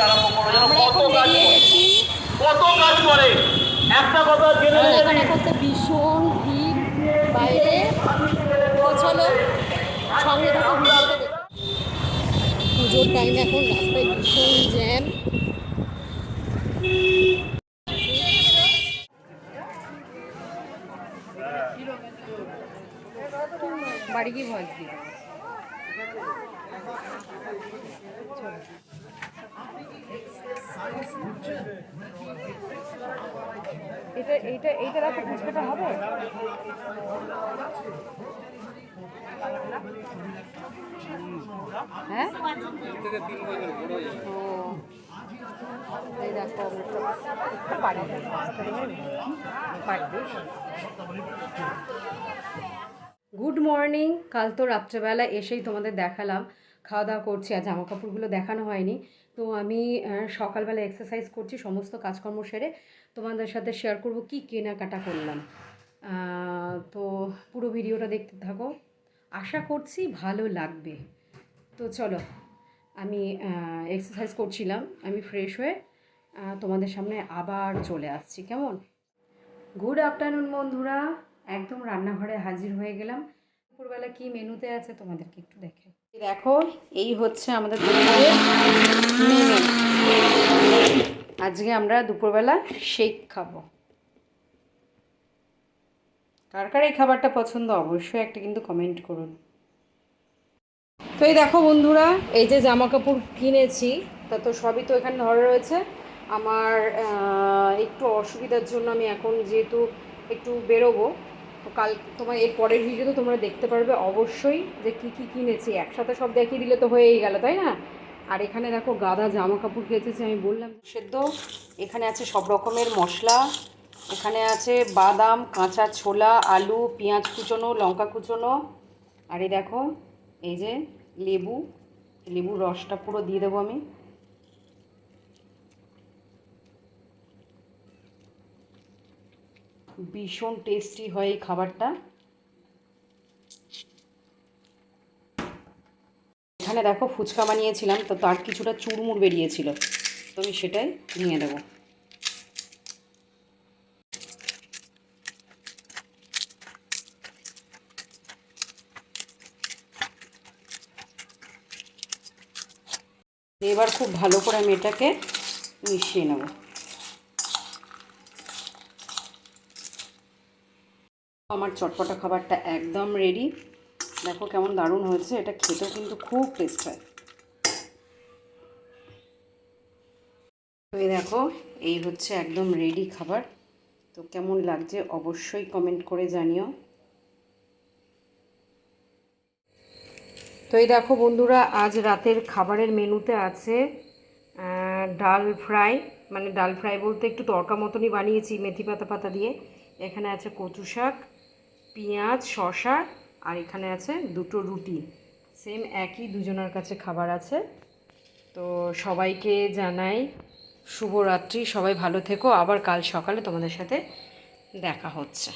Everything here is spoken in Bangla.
থেকে আরম্ভ করে কত কাজ বেরিয়ে করে। গেছি। কত কাজ করে। একটা কথা জেনে এখানে করতে ভীষণ ভিড় বাইরে। চলো সঙ্গে। পুজোর টাইম এখন রাস্তায় ভীষণ জ্যাম বাড়ি কি ভয় দিই এটা রাখো ফুচকাটা হবে? হ্যাঁ? এই গুড মর্নিং কাল তো রাত্রেবেলা এসেই তোমাদের দেখালাম। খাওয়া দাওয়া করছি আর জামা কাপড়গুলো দেখানো হয়নি। তো আমি সকালবেলা এক্সারসাইজ করছি সমস্ত কাজকর্ম সেরে তোমাদের সাথে শেয়ার করব কি কেনাকাটা করলাম। তো পুরো ভিডিওটা দেখতে থাকো। আশা করছি ভালো লাগবে। তো চলো, আমি এক্সারসাইজ করছিলাম, আমি ফ্রেশ হয়ে তোমাদের সামনে আবার চলে আসছি, কেমন? গুড আফটারনুন বন্ধুরা, একদম রান্নাঘরে হাজির হয়ে গেলাম। দুপুরবেলা কি মেনুতে আছে তোমাদেরকে একটু দেখে দেখো, এই হচ্ছে আমাদের আজকে আমরা দুপুরবেলা শেক খাব। কার কার এই খাবারটা পছন্দ অবশ্যই একটা কিন্তু কমেন্ট করুন। তো এই দেখো বন্ধুরা, এই যে জামা কাপড় কিনেছি, তা তো সবই তো এখানে ধরে রয়েছে। আমার একটু অসুবিধার জন্য আমি এখন যেহেতু একটু বেরোবো কাল তোমার এর পরের ভিডিওতে তোমরা দেখতে পারবে অবশ্যই যে কী কী কিনেছি। একসাথে সব দেখিয়ে দিলে তো হয়েই গেল, তাই না? আর এখানে দেখো গাদা জামা কাপড় কেচেছি, আমি বললাম সেদ্ধ। এখানে আছে সব রকমের মশলা। এখানে আছে বাদাম, কাঁচা ছোলা, আলু, পেঁয়াজ কুচোনো, লঙ্কা কুচোনো। আর এই দেখো, এই যে লেবু। লেবুর রসটা পুরো দিয়ে দেবো আমি। ভীষণ টেস্টি হয় এই খাবারটা। এখানে দেখো ফুচকা বানিয়েছিলাম, তো তার কিছুটা চুরমুর বেরিয়েছিল। তো আমি সেটাই নিয়ে দেবো এবার খুব ভালো করে আমি এটাকে মিশিয়ে নেব। আমার চটপটা খাবারটা একদম রেডি দেখো কেমন দারুণ হয়েছে, এটা খেতেও কিন্তু খুব টেস্ট হয়। তো দেখো, এই হচ্ছে একদম রেডি খাবার। তো কেমন লাগছে অবশ্যই কমেন্ট করে জানিও। তো এই দেখো বন্ধুরা, আজ রাতের খাবারের মেনুতে আছে ডাল ফ্রাই। মানে ডাল ফ্রাই বলতে একটু তরকা মতনই বানিয়েছি, মেথি পাতা পাতা দিয়ে। এখানে আছে কচু শাক। পেঁয়াজ শশা আর এখানে আছে দুটো রুটি। সেম একই দুজনের কাছে খাবার আছে। তো সবাইকে জানাই শুভরাত্রি। সবাই ভালো থেকো। আবার কাল সকালে তোমাদের সাথে দেখা হচ্ছে।